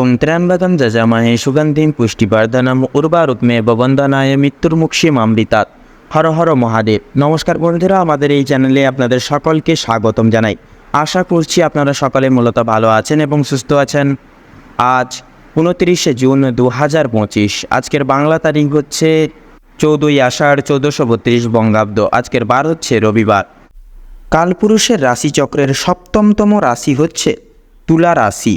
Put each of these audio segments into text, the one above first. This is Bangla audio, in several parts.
ওম ত্র্যম্বকম যজামহে সুগন্ধিম পুষ্টিবর্ধনম উর্বারুকমে ববন্দনায় মৃত্যুর্মুক্ষী মামৃতাৎ হর হর মহাদেব নমস্কার বন্ধুরা, আমাদের এই চ্যানেলে আপনাদের সকলকে স্বাগতম জানাই। আশা করছি আপনারা সকলে মূলত ভালো আছেন এবং সুস্থ আছেন। আজ উনত্রিশে জুন দু হাজার পঁচিশ। আজকের বাংলা তারিখ হচ্ছে চৌদ্দই আষাঢ় চৌদ্দশো বত্রিশ বঙ্গাব্দ। আজকের বার হচ্ছে রবিবার। কালপুরুষের রাশিচক্রের সপ্তমতম রাশি হচ্ছে তুলা রাশি।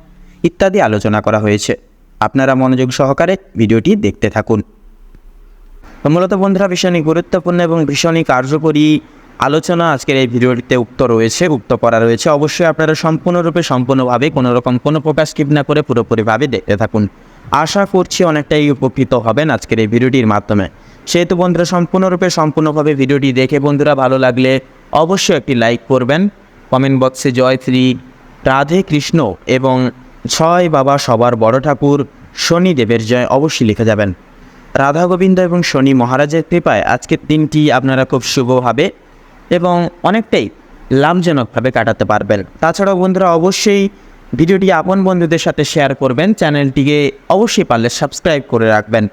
ইত্যাদি আলোচনা করা হয়েছে। আপনারা মনোযোগ সহকারে ভিডিওটি দেখতে থাকুন। মূলত বন্ধুরা, ভীষণই গুরুত্বপূর্ণ এবং ভীষণই কার্যকরী আলোচনা আজকের এই ভিডিওটিতে উক্ত রয়েছে, উক্ত করা রয়েছে। অবশ্যই আপনারা সম্পূর্ণরূপে, সম্পূর্ণভাবে কোনো রকম কোনো প্রকাশ স্কিপ না করে পুরোপুরিভাবে দেখতে থাকুন। আশা করছি অনেকটাই উপকৃত হবেন আজকের এই ভিডিওটির মাধ্যমে। সেহেতু বন্ধুরা, সম্পূর্ণরূপে, সম্পূর্ণভাবে ভিডিওটি দেখে বন্ধুরা ভালো লাগলে অবশ্যই একটি লাইক করবেন। কমেন্ট বক্সে জয় শ্রী রাধে কৃষ্ণ এবং ছয় বাবা সবার বড় ঠাকুর শনিদেবের জয় অবশ্যই লিখে যাবেন। রাধা গোবিন্দ এবং শনি মহারাজের কৃপায় আজকের দিনটি আপনারা খুব শুভভাবে এবং অনেকটাই লাভজনকভাবে কাটাতে পারবেন। তাছাড়াও বন্ধুরা অবশ্যই ভিডিওটি আপন বন্ধুদের সাথে শেয়ার করবেন, চ্যানেলটিকে অবশ্যই পারলে সাবস্ক্রাইব করে রাখবেন।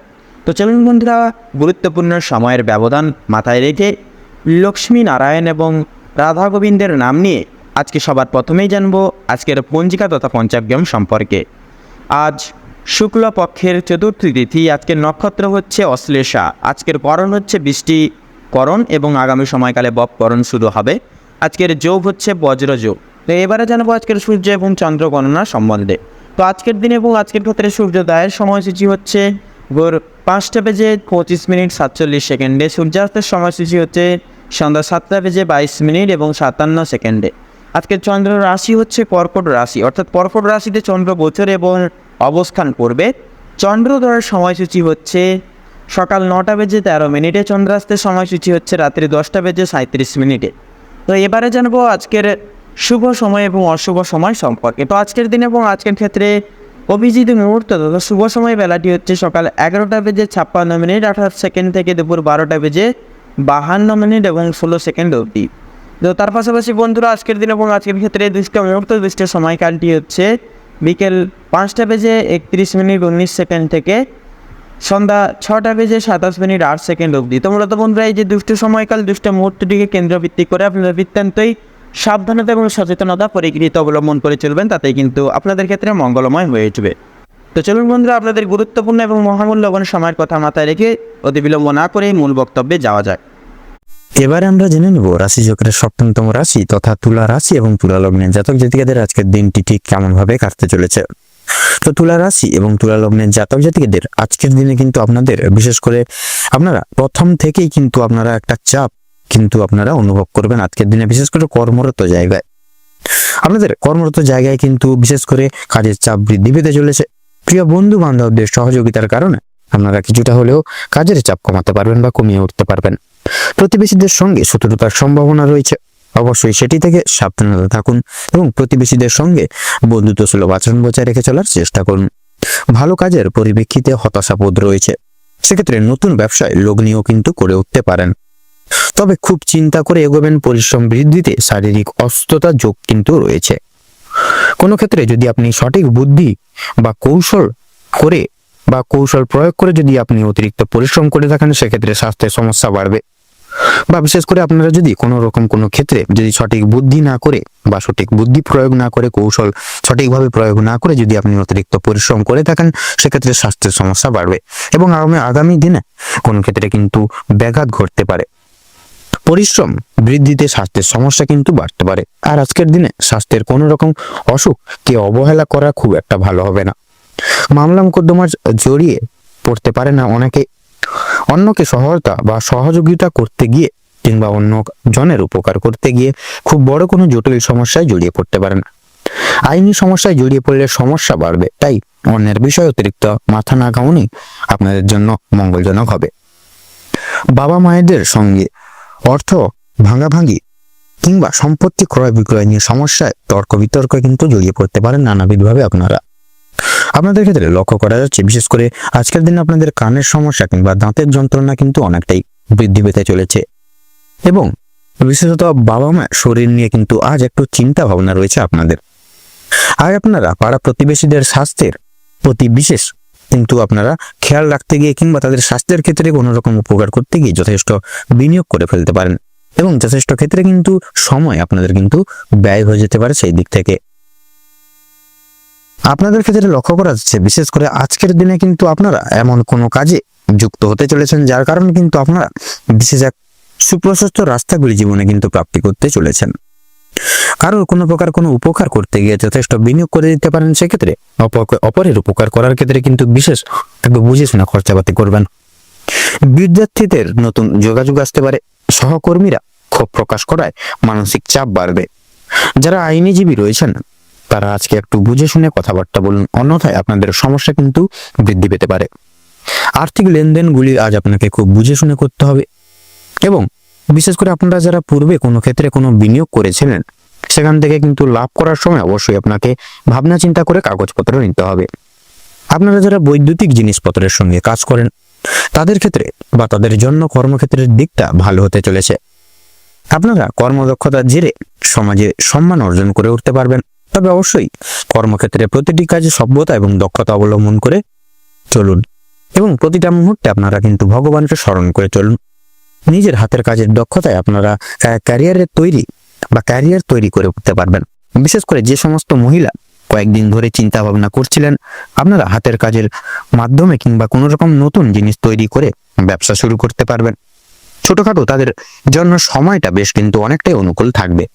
তো চলুন বন্ধুরা, গুরুত্বপূর্ণ সময়ের ব্যবধান মাথায় রেখে লক্ষ্মী নারায়ণ এবং রাধা গোবিন্দের নাম নিয়ে আজকে সবার প্রথমেই জানব আজকের পঞ্জিকা তথা পঞ্চাগ্যম সম্পর্কে। আজ শুক্ল পক্ষের চতুর্থী তিথি, আজকের নক্ষত্র হচ্ছে অশ্লেষা। আজকের করণ হচ্ছে বৃষ্টি করণ এবং আগামী সময়কালে বপকরণ শুরু হবে। আজকের যোগ হচ্ছে বজ্রযোগ তো এবারে জানাব আজকের সূর্য এবং চন্দ্র গণনা সম্বন্ধে। তো আজকের দিন এবং আজকের ক্ষেত্রে সূর্যোদয়ের সময়সূচি হচ্ছে ভোর পাঁচটা বেজে পঁচিশ মিনিট সাতচল্লিশ সেকেন্ডে। সূর্যাস্তের সময়সূচি হচ্ছে সন্ধ্যা সাতটা বেজে বাইশ মিনিট এবং সাতান্ন সেকেন্ডে। আজকের চন্দ্র রাশি হচ্ছে কর্কট রাশি, অর্থাৎ কর্কট রাশিতে চন্দ্র গোচর এবং অবস্থান করবে। চন্দ্রোদয়ের সময়সূচি হচ্ছে সকাল নটা বেজে তেরো মিনিটে, চন্দ্রাস্তের সময়সূচি হচ্ছে রাত্রি দশটা বেজে সাঁত্রিশ মিনিটে। তো এবারে জানব আজকের শুভ সময় এবং অশুভ সময় সম্পর্কে। তো আজকের দিন এবং আজকের ক্ষেত্রে অভিজিৎ মুহূর্ত তথা শুভ সময় বেলাটি হচ্ছে সকাল এগারোটা বেজে ছাপ্পান্ন মিনিট, আঠাশ সেকেন্ড থেকে দুপুর বারোটা বেজে বাহান্ন মিনিট এবং ষোলো সেকেন্ড অবধি। তো তার পাশাপাশি বন্ধুরা, আজকের দিন এবং আজকের ক্ষেত্রে দৃষ্ট দৃষ্টির সময়কালটি হচ্ছে বিকেল পাঁচটা বেজে একত্রিশ মিনিট উনিশ সেকেন্ড থেকে সন্ধ্যা ছটা বেজে সাতাশ মিনিট আট সেকেন্ড অবধি। তো মূলত বন্ধুরা, এই যে দুষ্ট সময়কাল, দুষ্ট মুহূর্তটিকে কেন্দ্রভিত্তিক করে আপনারা বৃত্তান্তই সাবধানতা এবং সচেতনতা পরিকৃত অবলম্বন করে চলবেন, তাতেই কিন্তু আপনাদের ক্ষেত্রে মঙ্গলময় হয়ে উঠবে। তো চলুন বন্ধুরা, আপনাদের গুরুত্বপূর্ণ এবং মহামূল্যবান সময়ের কথা মাথায় রেখে অতি বিলম্ব না করে মূল বক্তব্যে যাওয়া যায় এবারে আমরা জেনে নেব রাশি চক্রের সপ্তমতম রাশি তথা তুলা রাশি এবং তুলা লগ্নের জাতক জাতিকাদের আজকের দিনটি ঠিক কেমন ভাবে কাটতে চলেছে। তো তুলা রাশি এবং তুলা লগ্নের জাতক জাতিকাদের আজকের দিনে কিন্তু আপনাদের, বিশেষ করে আপনারা প্রথম থেকেই কিন্তু আপনারা একটা চাপ কিন্তু আপনারা অনুভব করবেন আজকের দিনে, বিশেষ করে কর্মরত জায়গায়। আপনাদের কর্মরত জায়গায় কিন্তু বিশেষ করে কাজের চাপ বৃদ্ধি পেতে চলেছে। প্রিয় বন্ধু বান্ধবদের সহযোগিতার কারণে আপনারা কিছুটা হলেও কাজের চাপ কমাতে পারবেন বা কমিয়ে উঠতে পারবেন। প্রতিবেশীদের সঙ্গে শত্রুতার সম্ভাবনা রয়েছে। অবশ্যই সেটি থেকে সাবধানতা থাকুন এবং প্রতিবেশীদের সঙ্গে বন্ধুত্ব সুলভ আচরণ বজায় রেখে চলার চেষ্টা করুন। ভালো কাজের পরিপ্রেক্ষিতে হতাশাবোধ রয়েছে। সেক্ষেত্রে নতুন ব্যবসায় লগ্নিও কিন্তু করে উঠতে পারেন। তবে খুব চিন্তা করে এগোবেন পরিশ্রম বৃদ্ধিতে শারীরিক অসুস্থতার যোগ কিন্তু রয়েছে। কোনো ক্ষেত্রে যদি আপনি সঠিক বুদ্ধি বা কৌশল করে বা কৌশল প্রয়োগ করে যদি আপনি অতিরিক্ত পরিশ্রম করে থাকেন, সেক্ষেত্রে স্বাস্থ্যের সমস্যা বাড়বে। বা বিশেষ করে আপনারা যদি কোনো রকম কোনো ক্ষেত্রে যদি সঠিক বুদ্ধি না করে বা সঠিক বুদ্ধি প্রয়োগ না করে, কৌশল সঠিকভাবে প্রয়োগ না করে যদি আপনি অতিরিক্ত পরিশ্রম করে থাকেন, সেক্ষেত্রে স্বাস্থ্যের সমস্যা বাড়বে এবং আগামী আগামী দিনে কোনো ক্ষেত্রে কিন্তু ব্যাঘাত ঘটতে পারে। পরিশ্রম বৃদ্ধিতে স্বাস্থ্যের সমস্যা কিন্তু বাড়তে পারে। আর আজকের দিনে স্বাস্থ্যের কোনো রকম অসুখ কে অবহেলা করা খুব একটা ভালো হবে না। মামলা মোকদ্দমার জড়িয়ে পড়তে পারে না অনেকে অন্যকে সহায়তা বা সহযোগিতা করতে গিয়ে কিংবা অন্য জনের উপকার করতে গিয়ে খুব বড় কোনো জটিল সমস্যায় জড়িয়ে পড়তে পারেন আইনি সমস্যায় জড়িয়ে পড়লে সমস্যা বাড়বে, তাই অন্যের বিষয় অতিরিক্ত মাথা না ঘামনি আপনাদের জন্য মঙ্গলজনক হবে। বাবা মায়েদের সঙ্গে অর্থ ভাঙাভাঙি কিংবা সম্পত্তি ক্রয় বিক্রয় নিয়ে সমস্যায় তর্ক বিতর্ক কিন্তু জড়িয়ে পড়তে পারেন নানাবিধভাবে আপনারা। আপনাদের ক্ষেত্রে লক্ষ্য করা যাচ্ছে, বিশেষ করে আজকের দিনে আপনাদের কানের সমস্যা কিংবা দাঁতের যন্ত্রণা কিন্তু অনেকটাই বৃদ্ধি পেতে চলেছে। এবং বিশেষত বাবা মা শরীর নিয়ে কিন্তু আজ একটু চিন্তা ভাবনা রয়েছে আপনাদের। আর আপনারা পাড়া প্রতিবেশীদের স্বাস্থ্যের প্রতি বিশেষ কিন্তু আপনারা খেয়াল রাখতে গিয়ে কিংবা তাদের স্বাস্থ্যের ক্ষেত্রে কোনো রকম উপকার করতে গিয়ে যথেষ্ট বিনিয়োগ করে ফেলতে পারেন। এবং যথেষ্ট ক্ষেত্রে কিন্তু সময় আপনাদের কিন্তু ব্যয় হয়ে যেতে পারে সেই দিক থেকে। আপনাদের ক্ষেত্রে লক্ষ্য করা যাচ্ছে, বিশেষ করে আজকের দিনে কিন্তু আপনারা এমন কোনো কাজে যুক্ত হতে চলেছেন, যার কারণে কিন্তু আপনারা বিশেষ এক সুপ্রশস্ত রাস্তাগুলি জীবনে কিন্তু প্রাপ্তি করতে চলেছেন। কারোর কোনো প্রকার কোনো উপকার করতে গিয়ে যথেষ্ট বিনিয়োগ করে দিতে পারেন, সেক্ষেত্রে অপর- অপরের উপকার করার ক্ষেত্রে কিন্তু বিশেষ একটু বুঝে শুনে খরচাপাতি করবেন। বিদ্যার্থীদের নতুন যোগাযোগ আসতে পারে, সহকর্মীরা ক্ষোভ প্রকাশ করায় মানসিক চাপ বাড়বে। যারা আইনজীবী রয়েছেন তারা আজকে একটু বুঝে শুনে কথাবার্তা বলুন। অন্যথায় আপনাদের সমস্যা কিন্তু বৃদ্ধি পেতে পারে। আর্থিক লেনদেনগুলি আজ আপনাকে খুব বুঝে শুনে করতে হবে। এবং বিশেষ করে আপনারা যারা পূর্বে কোনো ক্ষেত্রে কোনো বিনিয়োগ করেছিলেন, সেখান থেকে কিন্তু লাভ করার সময় অবশ্যই আপনাকে ভাবনা চিন্তা করে কাগজপত্র নিতে হবে। আপনারা যারা বৈদ্যুতিক জিনিসপত্রের সঙ্গে কাজ করেন, তাদের ক্ষেত্রে বা তাদের জন্য কর্মক্ষেত্রের দিকটা ভালো হতে চলেছে। আপনারা কর্মদক্ষতার জেরে সমাজে সম্মান অর্জন করে উঠতে পারবেন। তবে অবশ্যই। কর্মক্ষেত্রে প্রতিটি কাজে সভ্যতা এবং দক্ষতা অবলম্বন করে চলুন। এবং প্রতিটা মুহূর্তে আপনারা কিন্তু ভগবানকে স্মরণ করে চলুন। নিজের হাতের কাজের দক্ষতায় আপনারা ক্যারিয়ারের তৈরি বা ক্যারিয়ার তৈরি করে উঠতে পারবেন। বিশেষ করে যে সমস্ত মহিলা কয়েকদিন ধরে চিন্তা ভাবনা করছিলেন, আপনারা হাতের কাজের মাধ্যমে কিংবা কোনো রকম নতুন জিনিস তৈরি করে ব্যবসা শুরু করতে পারবেন। ছোটখাটো তাদের জন্য সময়টা বেশ কিন্তু অনেকটাই অনুকূল থাকবে।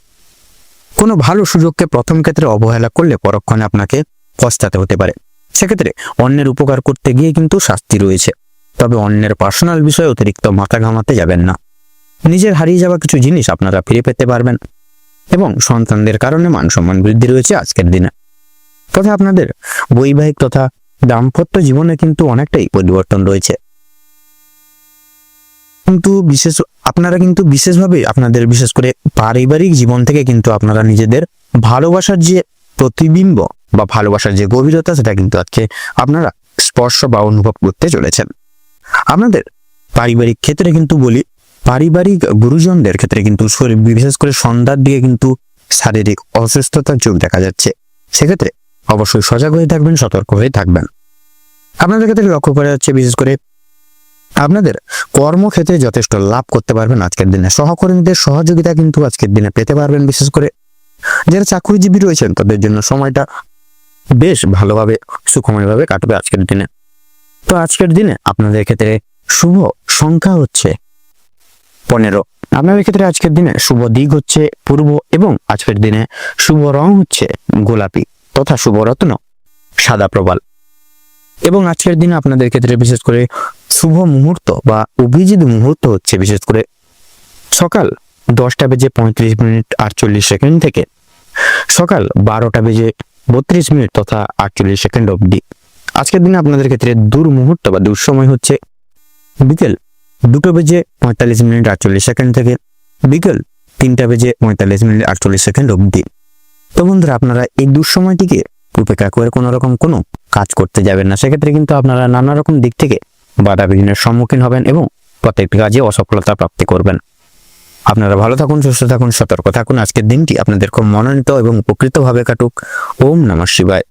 কোনো ভালো সুযোগকে প্রথম ক্ষেত্রে অবহেলা করলে পরক্ষণে আপনাকে পস্তাতে হতে পারে। সেক্ষেত্রে অন্যের উপকার করতে গিয়ে কিন্তু শাস্তি রয়েছে। তবে অন্যের পার্সোনাল বিষয়ে অতিরিক্ত মাথা ঘামাতে যাবেন না। নিজের হারিয়ে যাওয়া কিছু জিনিস আপনারা ফিরে পেতে পারবেন এবং সন্তানদের কারণে মান সম্মান বৃদ্ধি রয়েছে আজকের দিনে। তবে আপনাদের বৈবাহিক তথা দাম্পত্য জীবনে কিন্তু অনেকটাই পরিবর্তন রয়েছে। কিন্তু বিশেষ আপনারা কিন্তু বিশেষভাবে আপনাদের বিশেষ করে পারিবারিক জীবন থেকে কিন্তু আপনারা নিজেদের ভালোবাসার যে প্রতিবিম্ব বা ভালোবাসার যে গভীরতা, সেটা কিন্তু আজকে আপনারা স্পর্শ বা অনুভব করতে চলেছেন। আপনাদের পারিবারিক ক্ষেত্রে কিন্তু বলি, পারিবারিক গুরুজনদের ক্ষেত্রে কিন্তু শরীর বিশেষ করে সন্ধ্যার দিকে কিন্তু শারীরিক অসুস্থতার যোগ দেখা যাচ্ছে। সেক্ষেত্রে অবশ্যই সজাগ হয়ে থাকবেন, সতর্ক হয়ে থাকবেন। আপনাদের ক্ষেত্রে লক্ষ্য করা যাচ্ছে বিশেষ করে আপনাদের কর্মক্ষেত্রে যথেষ্ট লাভ করতে পারবেন আজকের দিনে। সহকর্মীদের সহযোগিতা কিন্তু আজকের দিনে পেতে পারবেন বিশেষ করে যারা চাকরিজীবী রয়েছেন, তাদের জন্য সময়টা বেশ ভালোভাবে, সুখময়ভাবে কাটবে আজকের দিনে। তো আজকের দিনে আপনাদের ক্ষেত্রে শুভ সংখ্যা হচ্ছে পনেরো। আপনাদের ক্ষেত্রে আজকের দিনে শুভ দিক হচ্ছে পূর্ব এবং আজকের দিনে শুভ রং হচ্ছে গোলাপি তথা শুভ রত্ন সাদা প্রবাল। এবং আজকের দিনে আপনাদের ক্ষেত্রে বিশেষ করে শুভ মুহূর্ত বা অভিজিৎ মুহূর্ত হচ্ছে বিশেষ করে সকাল দশটা বেজে পঁয়ত্রিশ মিনিট আটচল্লিশ সেকেন্ড থেকে সকাল বারোটা বেজে বত্রিশ মিনিট তথা আটচল্লিশ সেকেন্ড অবধি। আজকের দিনে আপনাদের ক্ষেত্রে দূর মুহূর্ত বা দুঃসময় হচ্ছে বিকেল দুটো বেজে পঁয়তাল্লিশ মিনিট আটচল্লিশ সেকেন্ড থেকে বিকেল তিনটা বেজে পঁয়তাল্লিশ মিনিট আটচল্লিশ সেকেন্ড অবধি। তো বন্ধুরা, আপনারা এই দুঃসময়টিকে উপেক্ষা করে কোনো রকম কোনো কাজ করতে যাবেন না। সেক্ষেত্রে কিন্তু আপনারা নানা রকম দিক থেকে বাধা বিঘ্নের সম্মুখীন হবেন এবং প্রত্যেকটি কাজে অসফলতা প্রাপ্তি করবেন। আপনারা ভালো থাকুন, সুস্থ থাকুন, সতর্ক থাকুন। আজকের দিনটি আপনাদের খুব মনোনীত এবং উপকৃতভাবে কাটুক। ওম নমঃ শিবায়।